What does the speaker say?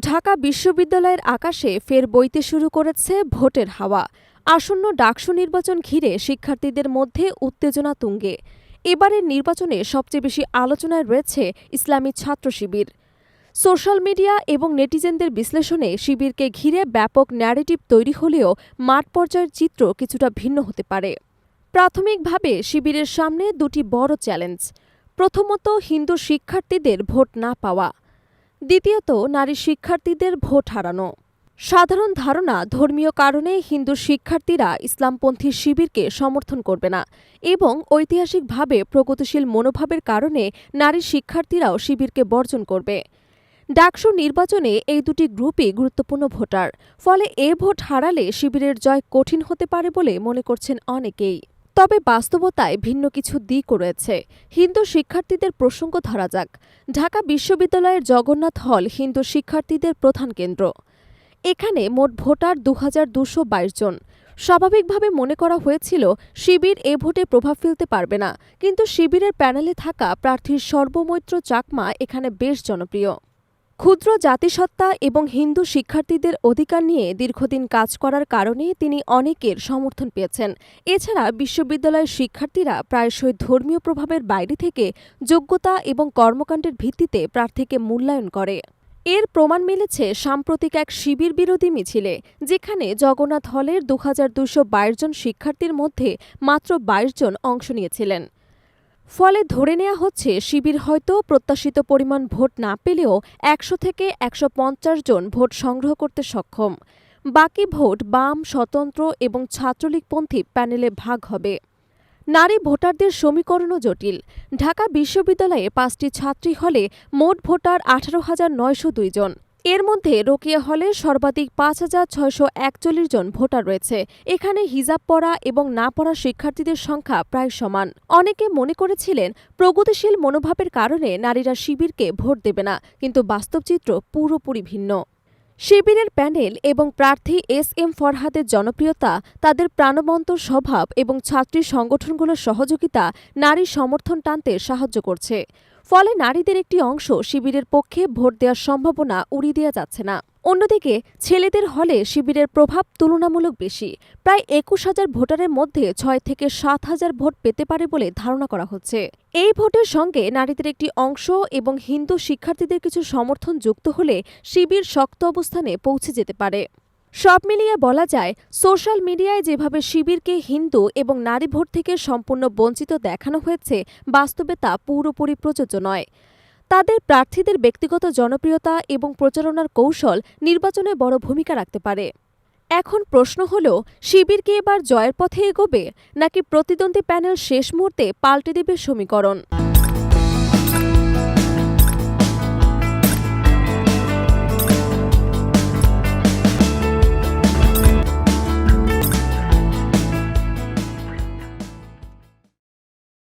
ঢাকা বিশ্ববিদ্যালয়ের আকাশে ফের বইতে শুরু করেছে ভোটের হাওয়া। আসন্ন ডাকসু নির্বাচন ঘিরে শিক্ষার্থীদের মধ্যে উত্তেজনা তুঙ্গে। এবারের নির্বাচনে সবচেয়ে বেশি আলোচনায় রয়েছে ইসলামী ছাত্র শিবির। সোশ্যাল মিডিয়া এবং নেটিজেনদের বিশ্লেষণে শিবিরকে ঘিরে ব্যাপক ন্যারেটিভ তৈরি হলেও মাঠ পর্যায়ের চিত্র কিছুটা ভিন্ন হতে পারে। প্রাথমিকভাবে শিবিরের সামনে দুটি বড় চ্যালেঞ্জ। প্রথমত, হিন্দু শিক্ষার্থীদের ভোট না পাওয়া। দ্বিতীয়ত, নারী শিক্ষার্থীদের ভোট হারানো। সাধারণ ধারণা ধর্মীয় কারণে হিন্দু শিক্ষার্থীরা ইসলামপন্থী শিবিরকে সমর্থন করবে না এবং ঐতিহাসিকভাবে প্রগতিশীল মনোভাবের কারণে নারী শিক্ষার্থীরাও শিবিরকে বর্জন করবে। ডাকসু নির্বাচনে এই দুটি গ্রুপই গুরুত্বপূর্ণ ভোটার, ফলে এ ভোট হারালে শিবিরের জয় কঠিন হতে পারে বলে মনে করছেন অনেকেই। তবে বাস্তবতায় ভিন্ন কিছু দিকও রয়েছে। হিন্দু শিক্ষার্থীদের প্রসঙ্গ ধরা যাক। ঢাকা বিশ্ববিদ্যালয়ের জগন্নাথ হল হিন্দু শিক্ষার্থীদের প্রধান কেন্দ্র। এখানে মোট ভোটার দু জন। স্বাভাবিকভাবে মনে করা হয়েছিল, শিবির এ ভোটে প্রভাব ফেলতে পারবে না। কিন্তু শিবিরের প্যানেলে থাকা প্রার্থীর সর্বমৈত্র চাকমা এখানে বেশ জনপ্রিয়। ক্ষুদ্র জাতিসত্তা এবং হিন্দু শিক্ষার্থীদের অধিকার নিয়ে দীর্ঘদিন কাজ করার কারণে তিনি অনেকের সমর্থন পেয়েছেন। এছাড়া বিশ্ববিদ্যালয়ের শিক্ষার্থীরা প্রায়শই ধর্মীয় প্রভাবের বাইরে থেকে যোগ্যতা এবং কর্মকাণ্ডের ভিত্তিতে প্রার্থীকে মূল্যায়ন করে। এর প্রমাণ মিলেছে সাম্প্রতিক এক শিবির বিরোধী মিছিলে, যেখানে জগন্নাথ হলের দুহাজার দুইশো বাইশ জন শিক্ষার্থীর মধ্যে মাত্র ২২ জন অংশ নিয়েছিলেন। ফলে ধরে নেওয়া হচ্ছে শিবির হয়তো প্রত্যাশিত পরিমাণ ভোট না পেলেও একশো থেকে একশো পঞ্চাশ জন ভোট সংগ্রহ করতে সক্ষম। বাকি ভোট বাম, স্বতন্ত্র এবং ছাত্রলীগপন্থী প্যানেলে ভাগ হবে। নারী ভোটারদের সমীকরণও জটিল। ঢাকা বিশ্ববিদ্যালয়ে পাঁচটি ছাত্রী হলে মোট ভোটার আঠারো হাজার নয়শো দুই জন। এর মধ্যে রোকিয়া হলে সর্বাধিক পাঁচ হাজার ছয়শো একচল্লিশ জন ভোটার রয়েছে। এখানে হিজাব পড়া এবং না পড়া শিক্ষার্থীদের সংখ্যা প্রায় সমান। অনেকে মনে করেছিলেন প্রগতিশীল মনোভাবের কারণে নারীরা শিবিরকে ভোট দেবে না, কিন্তু বাস্তবচিত্র পুরোপুরি ভিন্ন। শিবিরের প্যানেল এবং প্রার্থী এস এম ফরহাদের জনপ্রিয়তা, তাদের প্রাণবন্ত স্বভাব এবং ছাত্রী সংগঠনগুলোর সহযোগিতা নারী সমর্থন টানতে সাহায্য করছে। ফলে নারীদের একটি অংশ শিবিরের পক্ষে ভোট দেওয়ার সম্ভাবনা উড়িয়ে দেওয়া যাচ্ছে না। অন্যদিকে, ছেলেদের হলে শিবিরের প্রভাব তুলনামূলক বেশি। প্রায় একুশ হাজার ভোটারের মধ্যে ছয় থেকে সাত হাজার ভোট পেতে পারে বলে ধারণা করা হচ্ছে। এই ভোটের সঙ্গে নারীদের একটি অংশ এবং হিন্দু শিক্ষার্থীদের কিছু সমর্থন যুক্ত হলে শিবির শক্ত অবস্থানে পৌঁছে যেতে পারে। সব মিলিয়ে বলা যায়, সোশ্যাল মিডিয়ায় যেভাবে শিবিরকে হিন্দু এবং নারী ভোট থেকে সম্পূর্ণ বঞ্চিত দেখানো হয়েছে, বাস্তবে তা পুরোপুরি প্রযোজ্য নয়। তাদের প্রার্থীদের ব্যক্তিগত জনপ্রিয়তা এবং প্রচারণার কৌশল নির্বাচনে বড় ভূমিকা রাখতে পারে। এখন প্রশ্ন হল, শিবির কি এবার জয়ের পথে এগোবে, নাকি প্রতিদ্বন্দ্বী প্যানেল শেষ মুহূর্তে পাল্টে দেবে সমীকরণ?